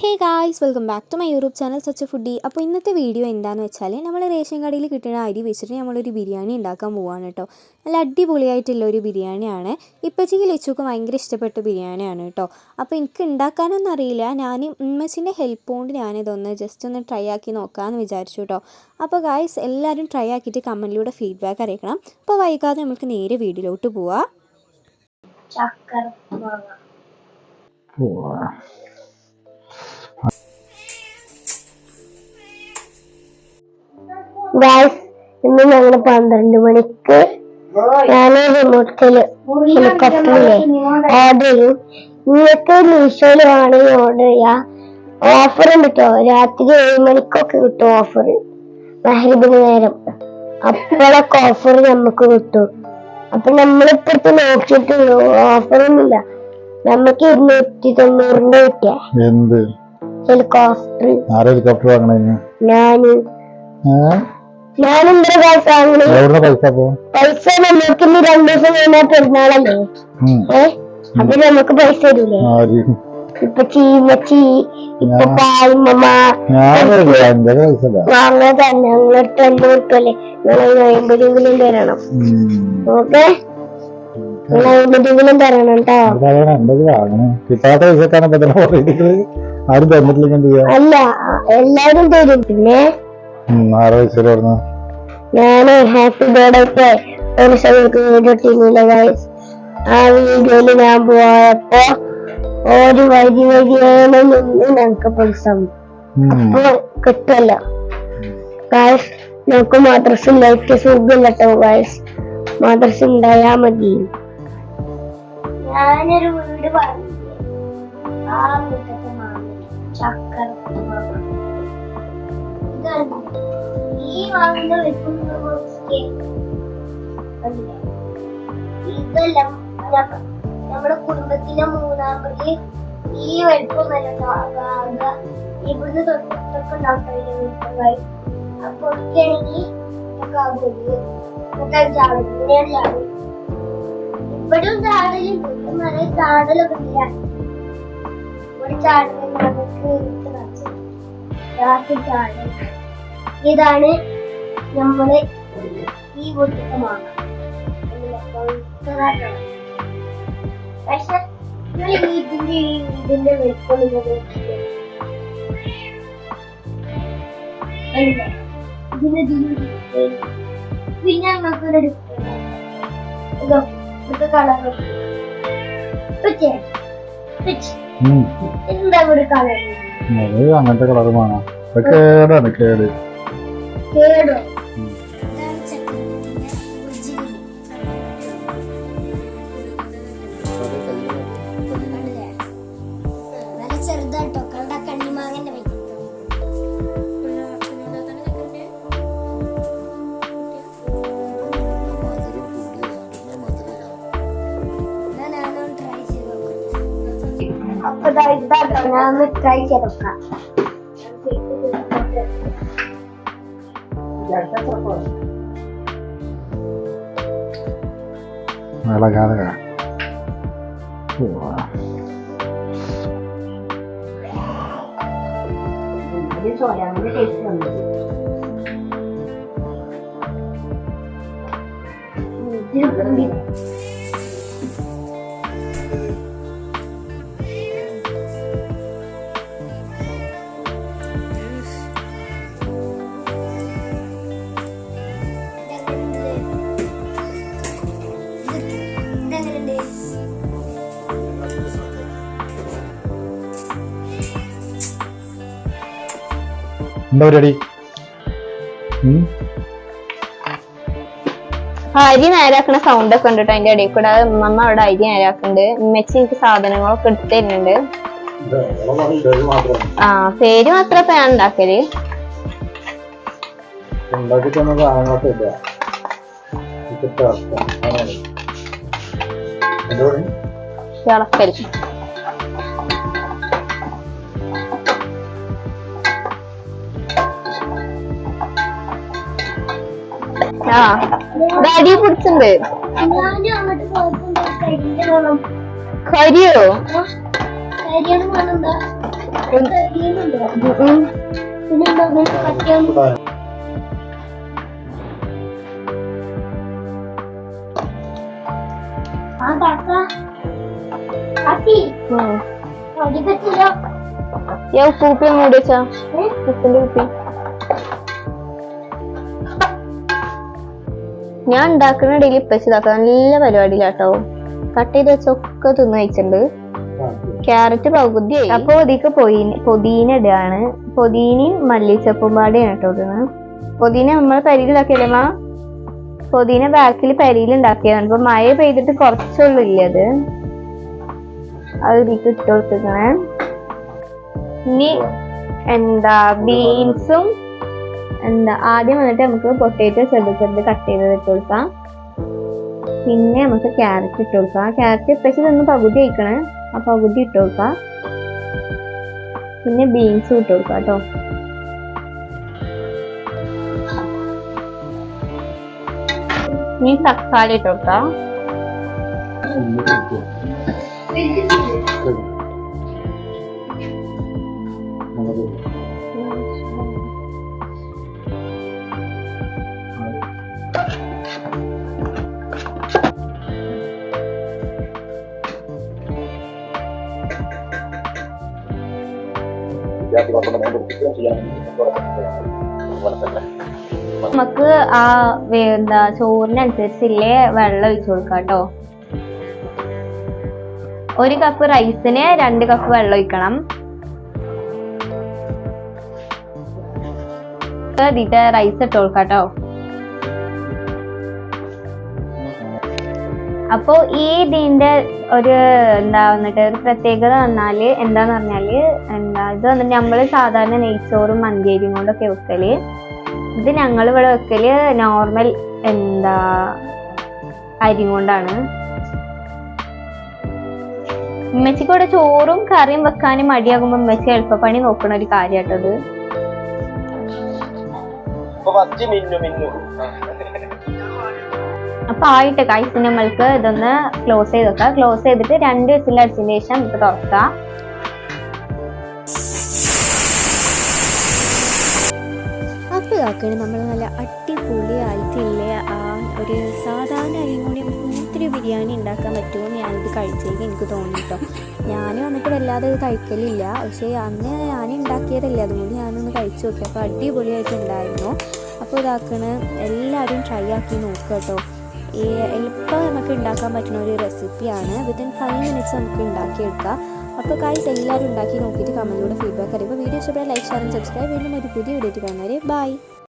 Hey guys welcome back to my YouTube channel such foodie അപ്പോൾ ഇന്നത്തെ video എന്താണെന്ന് വെച്ചാൽ നമ്മൾ റേഷൻ കടയിൽ കിട്ടുന്ന അരി വെച്ചിട്ട് നമ്മളൊരു ബിരിയാണി ഉണ്ടാക്കാൻ പോവാണ് കേട്ടോ. നല്ല അടിപൊളിയായിട്ടുള്ള ഒരു ബിരിയാണിയാണ്. ഇപ്പച്ചിക്ക് ലച്ചുക്ക് ഭയങ്കര ഇഷ്ടപ്പെട്ട ബിരിയാണിയാണ് കേട്ടോ. അപ്പോൾ എനിക്ക് ഉണ്ടാക്കാനൊന്നും അറിയില്ല. ഞാൻ ഉമ്മച്ചിന്റെ ഹെൽപ്പ് കൊണ്ട് ഞാനിതൊന്ന് ജസ്റ്റ് ഒന്ന് ട്രൈ ആക്കി നോക്കാമെന്ന് വിചാരിച്ചു കേട്ടോ. അപ്പോൾ ഗായ്സ് എല്ലാവരും ട്രൈ ആക്കിയിട്ട് കമന്റിലൂടെ ഫീഡ്ബാക്ക് അറിയിക്കണം. അപ്പോൾ വൈകാതെ നമുക്ക് നേരെ വീഡിയോയിലോട്ട് പോവാം. ഗായ്സ് ഇന്ന് ഞങ്ങൾ പന്ത്രണ്ട് മണിക്ക് ഞാൻ റിമോട്ടിൽ ഹെലികോപ്റ്ററിലെ ഓർഡർ ചെയ്യും നിങ്ങൾക്ക് മീഷോയിൽ വേണമെങ്കിൽ ഓർഡർ ചെയ്യാ. ഓഫർ ഉണ്ട് കേട്ടോ രാത്രി ഏഴ് മണിക്കൊക്കെ കിട്ടും ഓഫർ മഹരിബിന് നേരം. അപ്പോഴൊക്കെ ഓഫർ നമുക്ക് കിട്ടും. അപ്പൊ നമ്മളിപ്പഴത്തെ നോക്കിയിട്ടുള്ളൂ ഓഫറൊന്നുമില്ല നമുക്ക് ഇരുന്നൂറ്റി തൊണ്ണൂറിന്റെ കിട്ടിയ. ഹെലികോപ്റ്റർ ഹെലികോപ്റ്റർ ഞാൻ. ഞാനെന്താ കാശ് വാങ്ങണേ എവിടുന്ന പൈസ അപ്പൊ? പൈസ നമുക്ക് ഇനി രണ്ടു ദിവസം കഴിഞ്ഞാൽ പെരുന്നാളല്ലേ? ഉം. ഏ? അപ്പൊ നമുക്ക് പൈസ തരൂലേ? ആര്? ഇപ്പൊ ചീമച്ചി ഇപ്പൊ ഞാൻ- പായ്മമ്മ ഞാൻ തരില്ല, എന്റെ പൈസ ഇല്ല. വാങ്ങാൻ തന്നെ ഞങ്ങളെടുത്ത് എണ്ണൂറ് ഉറുപ്പല്ലേ നിങ്ങൾ അമ്പതെങ്കിലും തരണം. ഉം. ഓക്കെ? നിങ്ങൾ അമ്പതെങ്കിലും തരണം കേട്ടോ അതാണ് എന്തൊക്കെ വാങ്ങണേ? കിട്ടാത്ത പൈസക്കാണ് ഇപ്പൊ ഇതിനെ പറയുന്നത്. ആരും തന്നിട്ടില്ലെങ്കിൽ എന്ത് ചെയ്യാ? അല്ല എല്ലാരും തരും. പിന്നെ? ഉം, ആറ് പൈസ ഞാൻ ഹാപ്പി ബർത്ത്ഡേ ഒരു സമയത്ത് വീഡിയോ ടീമിലെ ഗൈസ് ആ വീഡിയോയിൽ ഞാൻ പോയപ്പോ ഒരു വരി വരിയാണ് നിന്ന് ഞങ്ങക്ക് പൈസ. അപ്പൊ കിട്ടുമല്ലോ ഗൈസ് ഞങ്ങക്ക് മദ്രസ ലൈറ്റ് സുഖമില്ല കേട്ടോ ഗൈസ് മദ്രസ ഉണ്ടായാ മതി. ഞാനൊരു വീട് പറഞ്ഞു ആ വീട്ടിൽ ചക്കര വെക്കുന്ന ഇതെല്ലാം നമ്മുടെ കുടുംബത്തിലെ മൂന്നാം പ്രതി ഈ വലിപ്പമല്ല ഇവിടുന്ന് തൊട്ടൊക്കെ ഉണ്ടാവില്ല വലിപ്പമായി ചാടും ഇവിടും ഇവിടെ നിറയെ ചാടലൊക്കെ ഇല്ല ഇവിടെ ചാടലും നമുക്ക് ചാടൽ ഇതാണ് നമ്മൾ ഈ വീട്ടിലത്തെ മാങ്ങ പക്ഷെ ഇതിന്റെ ഈ വീടിന്റെ ഈ വീടിന്റെ വലിപ്പം നിങ്ങൾ നോക്കിക്കേ. കണ്ടില്ലേ? ഇതിന് ഇതിന് difference. പിന്നെ ഞങ്ങൾക്കൊരു കളർ. എന്താ ഒരു കളർ അങ്ങനത്തെ കളർ വാങ്ങാം അത് കേടാണ് കേട് നല്ല ചെറുതാട്ടോ കണ്ട അപ്പൊ ഇതാട്ടോ ഞാൻ ഒന്ന് ട്രൈ ചെയ്ത് നോക്കാം ഇളകാതെ ഇതിന് പുളി എന്താ പരിപാടി? അരി നേരാക്കണ സൗണ്ട് ഒക്കെ ഉണ്ട് കേട്ടോ അതിന്റെ ഇടയിൽ കൂടെ. ഉമ്മമ്മ അവിടെ അരി നേരാക്കുന്നുണ്ട്. ഉമ്മച്ചി എനിക്ക് സാധനങ്ങളൊക്കെ എടുത്തു തരുന്നുണ്ട്. ആ പേര് മാത്രം ഇപ്പൊ ഞാൻ ഉണ്ടാക്കൽ. ഉണ്ടാക്കി ആ. അടി മണം കരിയോ. ആ. കാക്ക കാക്കി അടി പറ്റില്ലോ ഈ ഉപ്പൂപ്പി മൂടി വെച്ചാ. ഉപ്പിന്റെ കുപ്പി. ഞാൻ ഉണ്ടാക്കുന്ന ഇടയിൽ ഇപ്പച്ചി ഇതാക്കുക നല്ല പരിപാടിയിലാട്ടോ. കട്ട് ചെയ്ത് വെച്ചൊക്കെ തിന്ന് വെച്ചിട്ടുണ്ട് ക്യാരറ്റ് പകുതി അപ്പൊ ഇതിക്ക് പൊതിന പൊതീന ഇടുകയാണ്. പൊതീനയും മല്ലിച്ചപ്പും പാടെയാണ് കേട്ടോ ഇടുന്നത് പൊതീന നമ്മൾ പരിയിലാക്കിയല്ലേ മാ? പൊതീന ബാക്കിൽ പരിയിൽ ഉണ്ടാക്കിയതാണ് ഇപ്പൊ മഴ പെയ്തിട്ട് കുറച്ചുള്ളൂ ഇല്ല അത്? അത് ഇതിക്ക് ഇട്ട് കൊടുത്തിരിക്കണേ ഇനി എന്താ ബീൻസും എന്താ ആദ്യം വന്നിട്ട് നമുക്ക് പൊട്ടേറ്റോ ചെറുത് ചെറുത് കട്ട് ചെയ്ത് ഇട്ട് കൊടുക്കാം. പിന്നെ നമുക്ക് ക്യാരറ്റ് ഇട്ട് കൊടുക്കാം. ക്യാരറ്റ് സ്പെഷ്യൽ ഒന്ന് പകുതി വയ്ക്കണേ ആ പകുതി ഇട്ട് കൊടുക്കാം. പിന്നെ ബീൻസും ഇട്ട് കൊടുക്കാം കേട്ടോ. ഇനി തക്കാളി ഇട്ട് കൊടുക്കാം. നമുക്ക് ആ എന്താ ചോറിനനുസരിച്ചില്ലേ വെള്ളം ഒഴിച്ചു കൊടുക്കാം കേട്ടോ ഒരു കപ്പ് റൈസിന് രണ്ട് കപ്പ് വെള്ളം ഒഴിക്കണം. ഇതിട്ട് റൈസ് ഇട്ട് അപ്പോ ഈ ഇതിന്റെ ഒരു എന്താ വന്നിട്ട് ഒരു പ്രത്യേകത വന്നാൽ എന്താന്ന് പറഞ്ഞാൽ എന്താ ഇത് വന്നിട്ട് നമ്മൾ സാധാരണ നെയ്ച്ചോറും മന്തിയരിയും കൊണ്ടൊക്കെ വെക്കൽ. ഇത് ഞങ്ങൾ ഇവിടെ വെക്കൽ നോർമൽ എന്താ അരി കൊണ്ടാണ്. ഉമ്മച്ചിക്ക് ഇവിടെ ചോറും കറിയും വെക്കാനും മടിയാകുമ്പോ ഉമ്മച്ചി എളുപ്പപ്പണി നോക്കണ ഒരു കാര്യാട്ടത് അപ്പൊ ആയിട്ട് കൈസ് നമ്മൾക്ക് ഇതൊന്ന് ക്ലോസ് ചെയ്ത് വെക്കാം. ക്ലോസ് ചെയ്തിട്ട് രണ്ട് വിസിലടിച്ചതിന് ശേഷം നമുക്ക് തുറക്കാം. അപ്പോൾ നമ്മൾ നല്ല അടിപൊളിയായിട്ടില്ലേ? ആ ഒരു സാധാരണ അരിയും കൂടി ഇങ്ങനത്തെ ബിരിയാണി ഉണ്ടാക്കാൻ പറ്റുമോ എന്ന് ഞാനിത് കഴിച്ചേക്ക് എനിക്ക് തോന്നി കേട്ടോ ഞാൻ വന്നിട്ട് വല്ലാതെ ഇത് കഴിക്കലില്ല. പക്ഷേ അന്ന് ഞാൻ ഉണ്ടാക്കിയതല്ലേ അതുകൊണ്ട് ഞാനൊന്ന് കഴിച്ചു നോക്കി. അപ്പോൾ അടിപൊളിയായിട്ടുണ്ടായിരുന്നു. അപ്പോൾ ഇതാക്കണ എല്ലാവരും ട്രൈ ആക്കി നോക്കുക കേട്ടോ. എളുപ്പം നമുക്ക് ഉണ്ടാക്കാൻ പറ്റുന്ന ഒരു റെസിപ്പിയാണ് വിത്തിൻ ഫൈവ് മിനിറ്റ്സ് നമുക്ക് ഉണ്ടാക്കിയെടുക്കാം. അപ്പോൾ കായ്സ് എല്ലാവരും ഉണ്ടാക്കി നോക്കിയിട്ട് കമന്റിലൂടെ ഫീഡ്ബാക്ക് അറിയുമ്പോൾ വീഡിയോ ഇഷ്ടപ്പെട്ടാൽ ലൈക്ക് ഷെയർ സബ്സ്ക്രൈബ് വീണ്ടും ഒരു പുതിയ വീഡിയോ കാണാൻ ബൈ